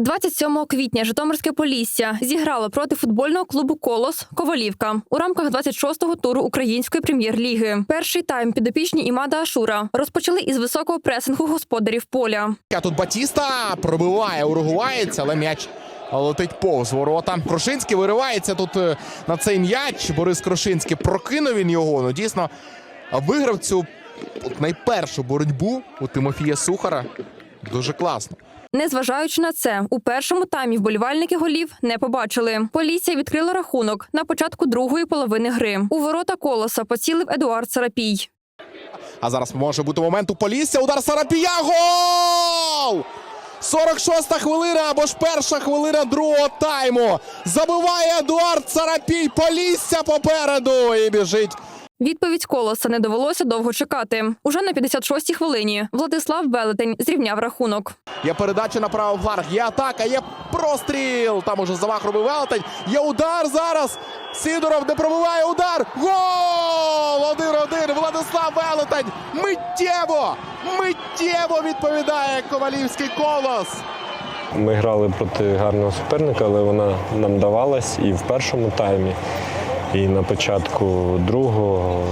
27 квітня Житомирське Полісся зіграло проти футбольного клубу Колос Ковалівка у рамках 26-го туру української прем'єр-ліги. Перший тайм підопічні Імада Ашура розпочали із високого пресингу господарів поля. Тут Батіста пробиває уругуваєць, але м'яч летить повз ворота. Крошинський виривається тут е, на цей м'яч. Борис Крошинський прокинув він його. Ну дійсно виграв цю найпершу боротьбу у Тимофія Сухара. Дуже класно. Незважаючи на це, у першому таймі вболівальники голів не побачили. Полісся відкрила рахунок на початку другої половини гри. У ворота колоса поцілив Едуард Сарапій. А зараз може бути момент у Полісся. Удар Сарапія. Гол! 46-та хвилина або ж перша хвилина другого тайму. Забиває Едуард Сарапій. Полісся попереду і біжить. Відповідь колоса не довелося довго чекати. Уже на 56-й хвилині Владислав Велетень зрівняв рахунок. Є передача на правий фланг, є атака, є простріл. Там уже замах робив Велетень. Є удар зараз. Сідоров не пробиває удар. Гол! 1-1. Владислав Велетень. Миттєво! Миттєво відповідає Ковалівський колос. Ми грали проти гарного суперника, але вона нам давалась і в першому таймі, і на початку другого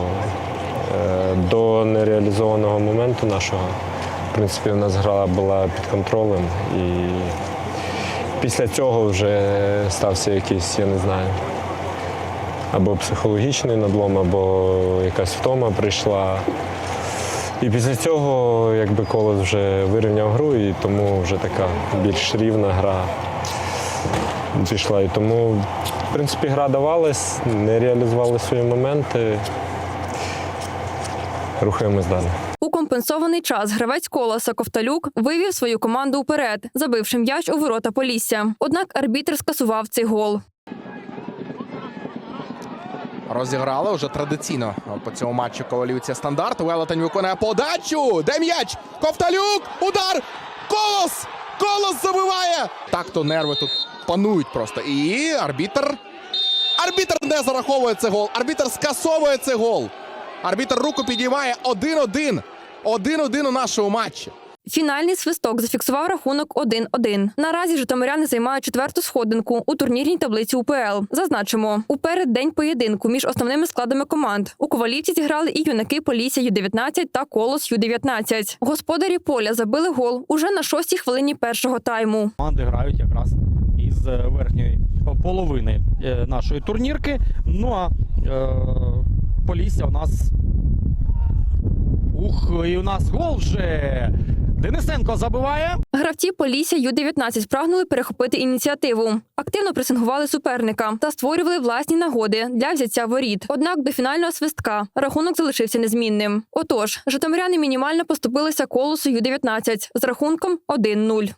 Е, до нереалізованого моменту нашого. В принципі, у нас гра була під контролем. І після цього вже стався якийсь, я не знаю, або психологічний надлом, або якась втома прийшла. І після цього якби колос вже вирівняв гру, і тому вже така більш рівна гра пішла. І тому, в принципі, гра давалась, не реалізували свої моменти. Рухаємось далі. У компенсований час гравець колоса Ковталюк вивів свою команду уперед, забивши м'яч у ворота Полісся. Однак арбітр скасував цей гол. Розіграли вже традиційно по цьому матчу ковалівці стандарт. Велетень виконує подачу. Де м'яч? Ковталюк! Удар! Колос! Колос забиває! Так то нерви тут панують просто. І арбітр. Арбітр не зараховує цей гол. Арбітр скасовує цей гол. Арбітр руку підіймає 1-1. 1-1 у нашому матчі. Фінальний свисток зафіксував рахунок 1-1. Наразі житомиряни займають четверту сходинку у турнірній таблиці УПЛ. Зазначимо, у переддень поєдинку між основними складами команд у Ковалівці зіграли і юнаки Полісся Ю-19 та Колос Ю-19. Господарі поля забили гол уже на шостій хвилині першого тайму. Команди грають якраз із е, верхньої половини е, нашої турнірки. Ну а е, Полісся у нас. Ух, і у нас гол вже. Денисенко забиває. Гравці Полісся Ю-19 прагнули перехопити ініціативу. Активно пресингували суперника та створювали власні нагоди для взяття воріт. Однак до фінального свистка рахунок залишився незмінним. Отож, житомиряни мінімально поступилися колосу Ю-19 з рахунком 1-0.